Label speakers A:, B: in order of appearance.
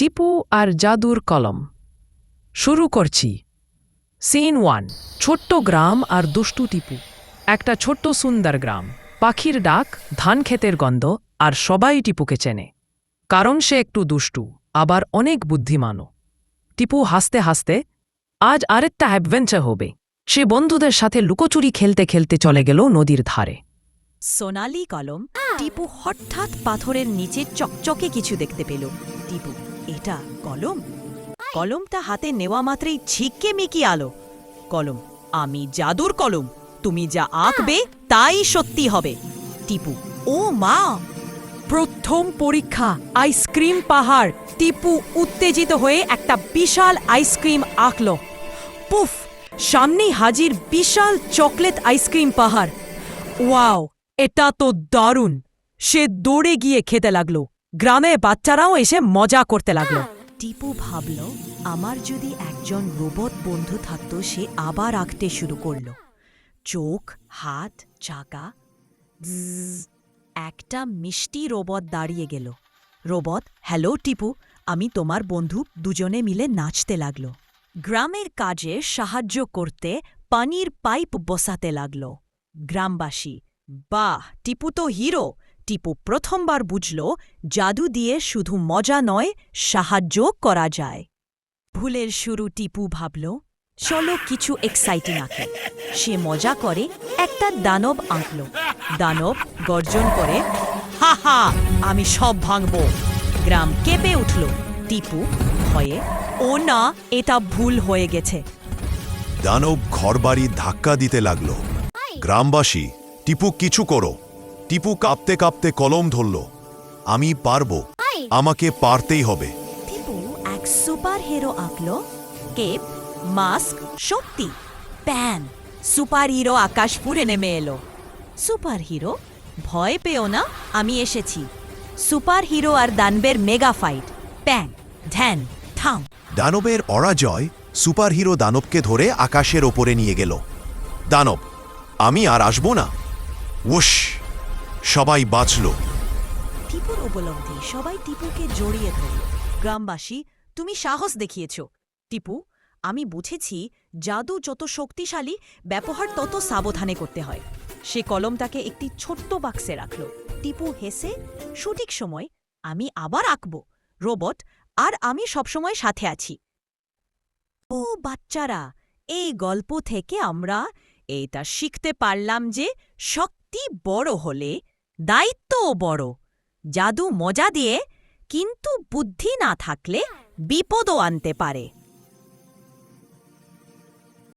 A: টিপু আর জাদুর কলম। শুরু করছি। সিন ওয়ান, ছোট্ট গ্রাম আর দুষ্টু টিপু। একটা ছোট্ট সুন্দর গ্রাম। পাখির ডাক, ধান ক্ষেতের গন্ধ আর সবাই টিপুকে চেনে। কারণ সে একটু দুষ্টু, আবার অনেক বুদ্ধিমানও। টিপু হাসতে হাসতে, আজ আরেকটা অ্যাডভেঞ্চার হবে। সে বন্ধুদের সাথে লুকোচুরি খেলতে খেলতে চলে গেল নদীর ধারে।
B: সোনালি কলম, টিপু হঠাৎ পাথরের নিচে চকচকে কিছু দেখতে পেল। টিপু এটা কলম? কলমটা হাতে নেওয়া মাত্রই ছিটকে মিকি আলো। কলম আমি জাদুর কলম। তুমি যা আঁকবে তাই সত্যি হবে। টিপু ও মা! প্রথম পরীক্ষা আইসক্রিম পাহাড়। টিপু উত্তেজিত হয়ে একটা বিশাল আইসক্রিম আঁকল। পুফ সামনেই হাজির বিশাল চকলেট আইসক্রিম পাহাড়। ওয়াও এটা তো দারুণ। সে দৌড়ে গিয়ে খেতে লাগল। গ্রামে বাচ্চারাও এসে মজা করতে লাগল। টিপু ভাবল, আমার যদি একজন রোবট বন্ধু থাকতো, সে আবার আঁকতে শুরু করল। চোখ, হাত, চাকা একটা মিষ্টি রোবট দাঁড়িয়ে গেল। রোবট, হ্যালো টিপু, আমি তোমার বন্ধু, দুজনে মিলে নাচতে লাগল। গ্রামের কাজে সাহায্য করতে পানির পাইপ বসাতে লাগল। গ্রামবাসী, বাহ, টিপু তো হিরো! টিপু প্রথমবার বুঝল জাদু দিয়ে শুধু মজা নয় সাহায্য করা যায়। ভুলের শুরু টিপু ভাবল চলো কিছু এক্সাইটিং আঁকে। সে মজা করে একটা দানব আঁকল। দানব গর্জন করে হা হা আমি সব ভাঙব। গ্রাম কেঁপে উঠল। টিপু ভয়ে ও না এটা ভুল হয়ে গেছে।
C: দানব ঘরবাড়ি ধাক্কা দিতে লাগল। গ্রামবাসী টিপু কিছু করো। টিপু কাঁপতে কাঁপতে কলম ধরল। আমি পারব। আমাকে পারতেই হবে।
B: টিপু এক সুপার হিরো আঁকলো। কেপ মাস্ক শক্তি। প্যান। সুপার হিরো আকাশ পুরে নেমে এলো। সুপার হিরো ভয় পেও না আমি এসেছি। সুপার হিরো আর দানবের মেগা ফাইট। প্যান ধ্যান থাম।
C: দানবের অরাজয় সুপারহিরো দানবকে ধরে আকাশের ওপরে নিয়ে গেল। দানব আমি আর আসব না? উস! সবাই বাঁচল।
B: টিপুর উপলব্ধি, সবাই টিপুকে জড়িয়ে ধরল। গ্রামবাসী, তুমি সাহস দেখিয়েছ। টিপু, আমি বুঝেছি জাদু যত শক্তিশালী, ব্যবহার তত সাবধানে করতে হয়। সে কলমটাকে একটি ছোট্ট বাক্সে রাখল। টিপু হেসে, সঠিক সময়, আমি আবার আঁকব। রোবট, আর আমি সবসময় সাথে আছি। ও বাচ্চারা, এই গল্প থেকে আমরা এটা শিখতে পারলাম যে শক্তি বড় হলে দায়িত্বও বড়। জাদু মজা দিয়ে কিন্তু বুদ্ধি না থাকলে বিপদও আনতে পারে।